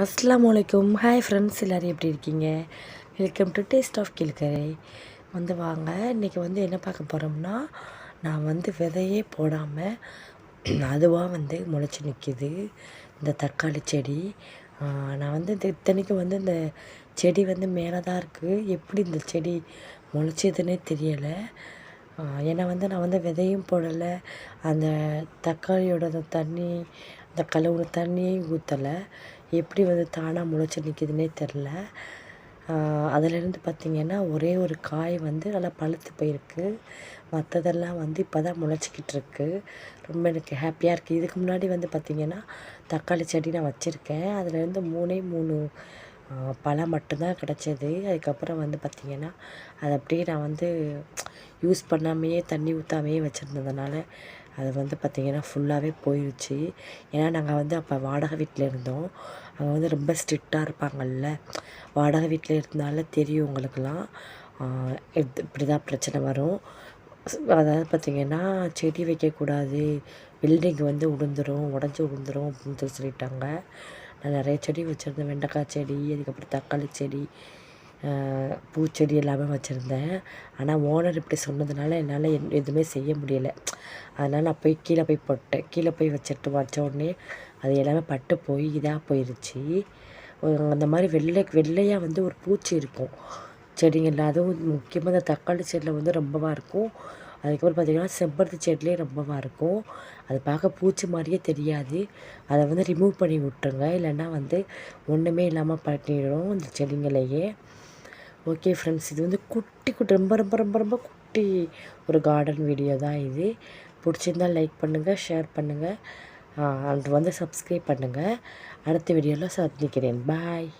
அஸ்லாம் வலைக்கும் hi friends எல்லோரும் எப்படி இருக்கீங்க? Welcome to taste of Kilakarai வந்து வாங்க இன்றைக்கி வந்து என்ன பார்க்க போகிறோம்னா நான் வந்து விதையே போடாமல் அதுவாக வந்து முளைச்சி நிற்கிது இந்த தக்காளி செடி. நான் வந்து இந்த இத்தனைக்கும் வந்து இந்த செடி வந்து மேலே தான் இருக்குது எப்படி இந்த செடி முளைச்சதுன்னே தெரியலை. ஏன்னா வந்து நான் வந்து விதையும் போடலை. அந்த தக்காளியோட தண்ணி அந்த கழுவுன தண்ணியையும் ஊற்றலை எப்படி வந்து தானாக முளைச்சி நிற்கிதுன்னே தெரில. அதிலேருந்து பார்த்திங்கன்னா ஒரே ஒரு காய் வந்து நல்லா பழுத்து போயிருக்கு. மற்றதெல்லாம் வந்து இப்போ தான் முளைச்சிக்கிட்டு இருக்கு. ரொம்ப எனக்கு ஹாப்பியாக இருக்குது இதுக்கு முன்னாடி வந்து பார்த்திங்கன்னா தக்காளி செடி நான் வச்சுருக்கேன். அதுலேருந்து மூணே மூணு பழம் மட்டும்தான் கிடச்சது. அதுக்கப்புறம் வந்து பார்த்திங்கன்னா அதை அப்படியே நான் வந்து யூஸ் பண்ணாமையே தண்ணி ஊற்றாமையே வச்சுருந்ததுனால அது வந்து பார்த்திங்கன்னா ஃபுல்லாகவே போயிடுச்சு ஏன்னா நாங்கள் வந்து அப்போ வாடகை வீட்டில் இருந்தோம். அங்கே வந்து ரொம்ப ஸ்ட்ரிக்டாக இருப்பாங்கள்ல வாடகை வீட்டில் இருந்தால தெரியும் உங்களுக்கெல்லாம். இப்படி தான் பிரச்சனை வரும். அதாவது பார்த்திங்கன்னா செடி வைக்கக்கூடாது. பில்டிங் வந்து உளுந்துரும் உடஞ்சி உளுந்துரும் அப்படின்னு சொல்லி சொல்லிட்டாங்க. நான் நிறைய செடி வச்சுருந்தேன். வெண்டைக்காய் செடி அதுக்கப்புறம் தக்காளி செடி பூச்செடி எல்லாமே வச்சுருந்தேன். ஆனால் ஓனர் இப்படி சொன்னதுனால என்னால் எதுவுமே செய்ய முடியலை. அதனால் நான் போய் கீழே போய் போட்டேன். கீழே போய் வச்சுட்டு வச்ச உடனே அது எல்லாமே பட்டு போய் இதாக போயிடுச்சு அந்த மாதிரி வெள்ளை வெள்ளையாக வந்து ஒரு பூச்சி இருக்கும். செடிங்களில் அதுவும் முக்கியமாக இந்த தக்காளி செடியில் வந்து ரொம்பவாக இருக்கும். அதுக்கப்புறம் பார்த்திங்கன்னா செம்பருத்தி செடிலே ரொம்பவாக இருக்கும். அது பார்க்க பூச்சி மாதிரியே தெரியாது. அதை வந்து ரிமூவ் பண்ணி விட்டுருங்க. இல்லைன்னா வந்து ஒன்றுமே இல்லாமல் பண்ணிடும் இந்த செடிங்களையே. ஓகே ஃப்ரெண்ட்ஸ் இது வந்து குட்டி குட்டி ரொம்ப ரொம்ப ரொம்ப ரொம்ப குட்டி ஒரு கார்டன் வீடியோ தான் இது. பிடிச்சிருந்தால் லைக் பண்ணுங்கள் ஷேர் பண்ணுங்கள் அண்ட் வந்து சப்ஸ்கிரைப் பண்ணுங்கள் அடுத்த வீடியோவில் சந்திக்கிறேன். பாய்